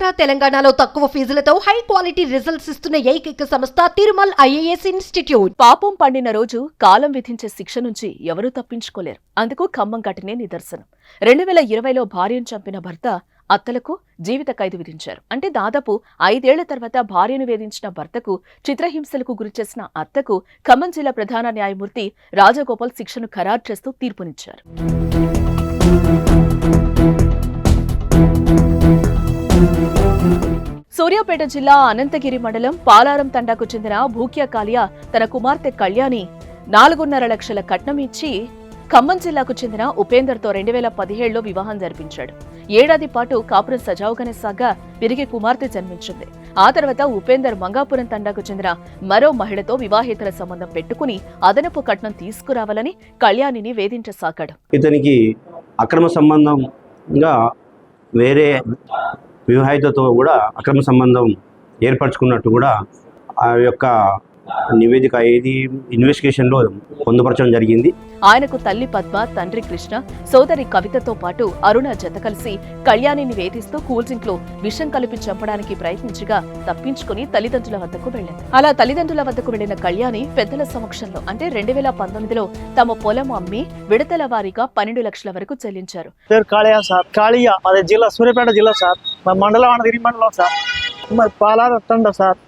ఆంధ్ర తెలంగాణలో తక్కువ ఫీజులతో high quality results ఇస్తున్న ఏకైక సంస్థ తిరుమల్ ఐఏఎస్ ఇన్స్టిట్యూట్. పాపం పండిన రోజు కాలం విధించే శిక్ష నుంచి ఎవరూ తప్పించుకోలేరు. అందుకు ఖమ్మం ఘటనే నిదర్శనం. రెండు వేల ఇరవైలో భార్యను చంపిన భర్త అత్తలకు జీవిత ఖైదు విధించారు. అంటే దాదాపు ఐదేళ్ళ తర్వాత భార్యను వేధించిన భర్తకు చిత్రహింసలకు గురిచేసిన అత్తకు ఖమ్మం జిల్లా ప్రధాన న్యాయమూర్తి రాజగోపాల్ శిక్షను ఖరారు చేస్తూ తీర్పునిచ్చారు. సూర్యాపేట జిల్లా అనంతగిరి మండలం పాలారం తండాకు చెందిన భూక్యా కాలియా తన కుమార్తె కళ్యాణి నాలుగున్నర లక్షల కట్నం ఇచ్చి ఖమ్మం జిల్లాకు చెందిన ఉపేందర్తో రెండు వేల పదిహేడులో వివాహం జరిపించాడు. ఏడాది పాటు కాపురం సజావుగానే సాగా విరిగి కుమార్తె జన్మించింది. ఆ తర్వాత ఉపేందర్ మంగాపురం తండాకు చెందిన మరో మహిళతో వివాహేతర సంబంధం పెట్టుకుని అదనపు కట్నం తీసుకురావాలని కళ్యాణిని వేధించసాగాడు. ఇతనికి అక్రమ సంబంధంగా వేరే వివాహితతో కూడా అక్రమ సంబంధం ఏర్పరచుకున్నట్టు కూడా ఆ యొక్క నివేదిక ఏది ఇన్వెస్టిగేషన్లో పొందుపరచడం జరిగింది. ఆయనకు తల్లి పద్మ తండ్రి కృష్ణ సోదరి కవితతో పాటు అరుణ జత కలిసి కళ్యాణిని వేధిస్తూ కూల్ డ్రింక్లో విషం కలిపి చంపడానికి ప్రయత్నించగా తప్పించుకుని తల్లిదండ్రుల వద్దకు వెళ్ళింది అలా తల్లిదండ్రుల వద్దకు వెళ్ళిన కళ్యాణి పెద్దల సమక్షంలో అంటే రెండు వేల పంతొమ్మిదిలో తమ పొలం అమ్మి విడతల వారీగా పన్నెండు లక్షల వరకు చెల్లించారు. పేరు కాళియా సార్ కాళియా జిల్లా సూర్యాపేట జిల్లా సార్ మండలం సార్ మరి పాలార తండ సార్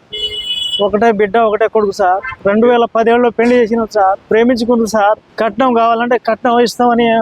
ఒకటే బిడ్డ ఒకటే కొడుకు సార్. రెండు వేల పదేళ్ళలో పెళ్ళి చేసిన సార్. ప్రేమించుకుంది సార్. కట్నం కావాలంటే కట్నం ఇస్తామని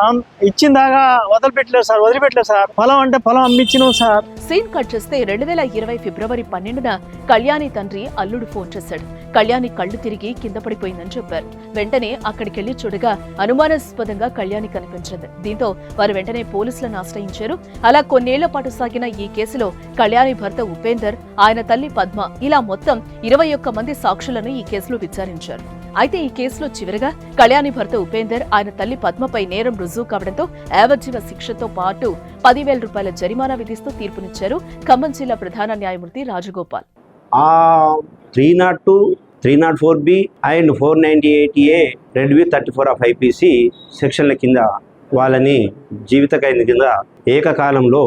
ఆన్- ఇచ్చిన దాకా వదిలిపెట్టలేదు సార్ వదిలిపెట్టలేదు సార్. పొలం అంటే పొలం అమ్మిచ్చినాం సార్. సీన్ కట్ చేస్తే రెండు వేల ఇరవై ఫిబ్రవరి పన్నెండున కళ్యాణి తండ్రి అల్లుడు ఫోన్ చేశాడు. కళ్యాణి కళ్ళు తిరిగి కింద పడిపోయిందని చెప్పారు. వెంటనే అక్కడికెళ్ళి చూడగా అనుమానాస్పదంగా కళ్యాణి కనిపించింది. దీంతో వారు వెంటనే పోలీసులను ఆశ్రయించారు. అలా కొన్నేళ్ళ పాటు సాగిన ఈ కేసులో కళ్యాణి భర్త ఉపేందర్ ఆయన తల్లి పద్మ ఇలా మొత్తం ఇరవై ఒక్క మంది సాక్షులను ఈ కేసులో విచారించారు. అయితే ఈ కేసులో చివరగా కళ్యాణి భర్త ఉపేందర్ ఆయన తల్లి పద్మపై నేరం రుజువు కావడంతో యావజ్జీవ శిక్షతో పాటు పదివేల రూపాయల జరిమానా విధిస్తూ తీర్పునిచ్చారు ఖమ్మం జిల్లా ప్రధాన న్యాయమూర్తి Rajagopal. Three naught two three naught four B and four ninety eight A read with thirty four of IPC సెక్షన్ల కింద వాళ్ళని జీవిత ఖైదు కింద ఏకకాలంలో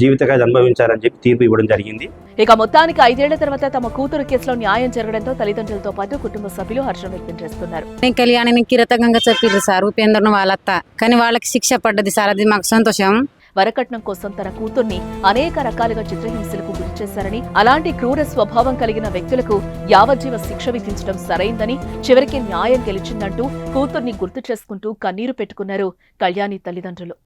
జీవిత ఖైదు అనుభవించారని చెప్పి తీర్పు ఇవ్వడం జరిగింది. ఇక మొత్తానికి ఐదేళ్ళ తర్వాత తమ కూతురు కేసులో న్యాయం జరగడంతో తల్లిదండ్రులతో పాటు కుటుంబ సభ్యులు హర్షం వ్యక్తం చేస్తున్నారు. నేను కళ్యాణిని కిరతకంగా చెప్పిర్రు సార్ ఉపేంద్రను వాళ్ళత్త కానీ వాళ్ళకి శిక్ష పడ్డది సార్ అది మాకు సంతోషం. వరకట్నం కోసం తన కూతుర్ని అనేక రకాలుగా చిత్రహింసలకు గురిచేశారని అలాంటి క్రూర స్వభావం కలిగిన వ్యక్తులకు యావజ్జీవ శిక్ష విధించడం సరైందని చివరికి న్యాయం గెలిచిందంటూ కూతుర్ని గుర్తు చేసుకుంటూ కన్నీరు పెట్టుకున్నారు కళ్యాణి తల్లిదండ్రులు.